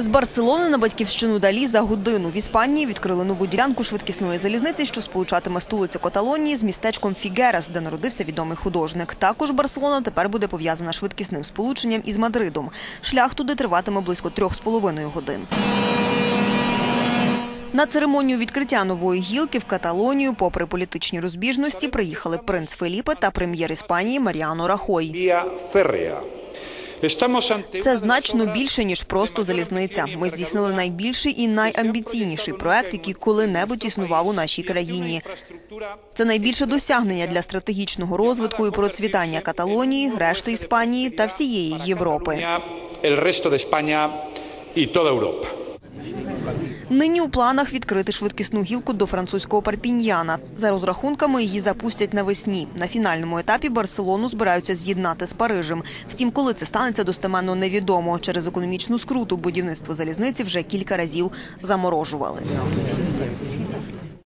З Барселони на батьківщину Далі за годину в Іспанії відкрили нову ділянку швидкісної залізниці, що сполучатиме столицю Каталонії з містечком Фігерас, де народився відомий художник. Також Барселона тепер буде пов'язана швидкісним сполученням із Мадридом. Шлях туди триватиме близько трьох з половиною годин. На церемонію відкриття нової гілки в Каталонію, попри політичні розбіжності, приїхали принц Феліпе та прем'єр Іспанії Маріано Рахой. Це значно більше ніж просто залізниця. Ми здійснили найбільший і найамбіційніший проект, який коли-небудь існував у нашій країні. Це найбільше досягнення для стратегічного розвитку і процвітання Каталонії, решти Іспанії та всієї Європи. el Нині у планах відкрити швидкісну гілку до французького Парпіньяна. За розрахунками її запустять навесні. На фінальному етапі Барселону збираються з'єднати з Парижем. Втім, коли це станеться, достеменно невідомо. Через економічну скруту будівництво залізниці вже кілька разів заморожували.